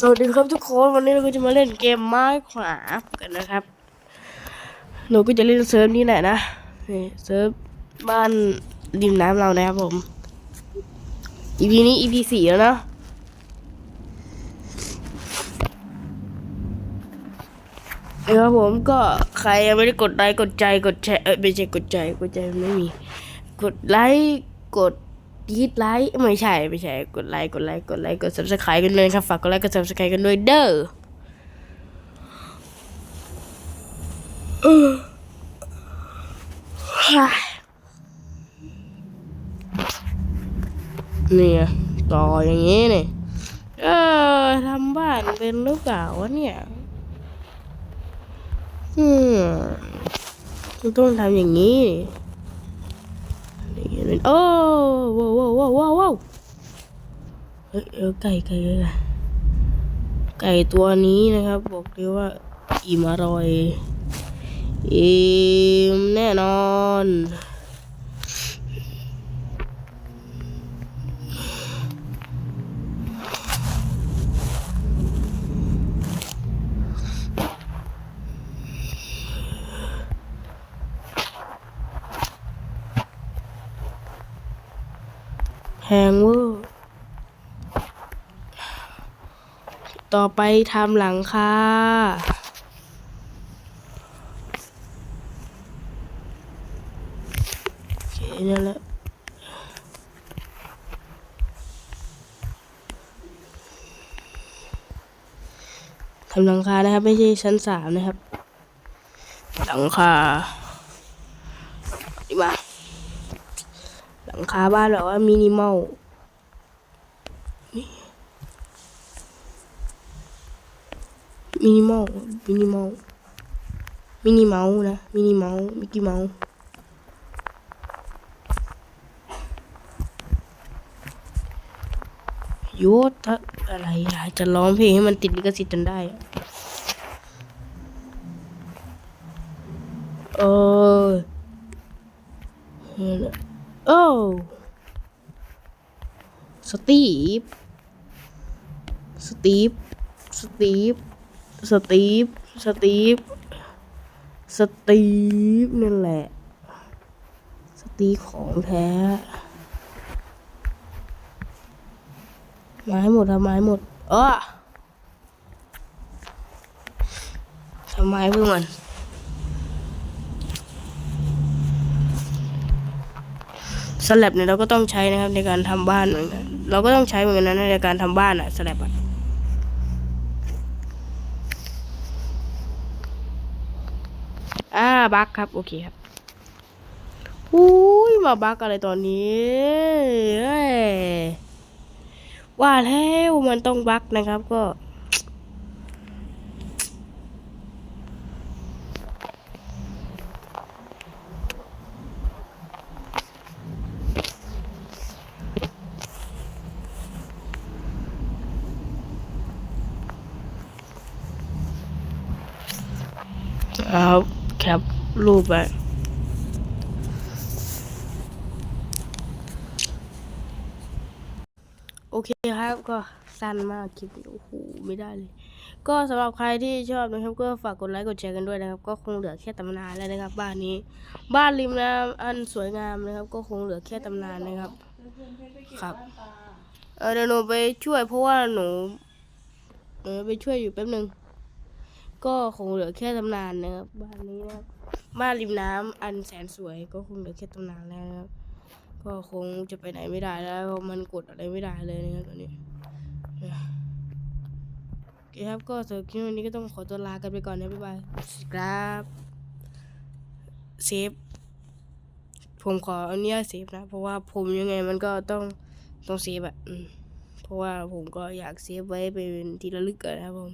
สวัสดีครับทุกคนวันนี้เราก็จะมาเล่นเกมไม้ขวากันนะครับหนูก็จะเล่นเซิร์ฟนี้แหละนะนี่เซิร์ฟบ้านริมน้ำเรานะครับผม EP นี้ EP สี่แล้วเนอะนะครับผมก็ใครยังไม่ได้กดไลค์กดใจกดแชร์เอ้ยไม่ใช่กดใจกดใจไม่มี กดไลค์กด ดีดไลค์ไม่ใช่ไม่ใช่กดไลค์กดไลค์กดไลค์กด subscribe กันเลยครับฝากกดไลค์กด subscribe กันด้วยเด้อเนี่ยต่ออย่างนี้เนี่ยเออทำบ้านเป็นหรือเปล่าวะเนี่ยอืมต้องทำอย่างนี้ นี่นี่โอ้ว้าวว้าวว้าวว้าวเฮ้ยเออไก่ไก่ไก่ไก่ตัวนี้นะครับ บอกเลยว่าอิ่มอร่อยอิ่มแน่นอน แพงเวอร์ ต่อไปทำหลังคาโอเคนั่นแหละทำหลังคานะครับ ไม่ใช่ชั้นสามนะครับ หลังคาดีมา หลังคาบ้านแบบว่ามินิมอลมินิมอลมินิมอลมินิเมาส์นะมินิเมาส์มิกกี้เมาส์โยทะอะไรอะจะร้องเพลงให้มันติดลิขสิทธิ์จนได้เออ โอ้สตีฟสตีฟสตีฟสตีฟสตีฟสตีฟนั่นแหละ สตีฟของแท้ ไม้หมดทำไม้หมดอ้อทำไมเพื่อนมัน สแลบเนี่ยเราก็ต้องใช้นะครับในการทำบ้านเหมือนกันเราก็ต้องใช้เหมือนกันนะในการทำบ้านอะสแลบอะอ่าบักครับ โอเคครับอุ้ยมาบักอะไรตอนนี้ว่าแล้วมันต้องบักนะครับก็ เอาแคปรูปไปโอเคครับก็สั้นมากคลิปนี้โอ้โหไม่ได้เลย ก็สำหรับใครที่ชอบนะครับก็ฝากกดไลค์กดแชร์กันด้วยนะครับ ก็คงเหลือแค่ตำนานแล้วนะครับ บ้านนี้ บ้านริมน้ำอันสวยงามนะครับ ก็คงเหลือแค่ตำนานนะครับ ครับเเดี๋ยวหนูไปช่วยเพราะว่าหนูหนูไปช่วยอยู่แป๊บหนึ่ง ก็คงเหลือแค่ตำนานนะครับบ้านนี้นะครับบ้านริมน้ำอันแสนสวยก็คงเหลือแค่ตำนานแล้วนะครับก็คงจะไปไหนไม่ได้แล้วเพราะมันกดอะไรไม่ได้เลยนะครับตอนนี้โอเคครับก็สำหรับคลิปวันนี้ก็ต้องขอตัวลากันไปก่อนนะบ๊ายบายครับเซฟผมขออนุญาตเซฟนะ เพราะว่าผมยังไงมันก็ต้องต้องเซฟอะเพราะว่าผมก็อยากเซฟไว้เป็นที่ระลึกกันนะครับผม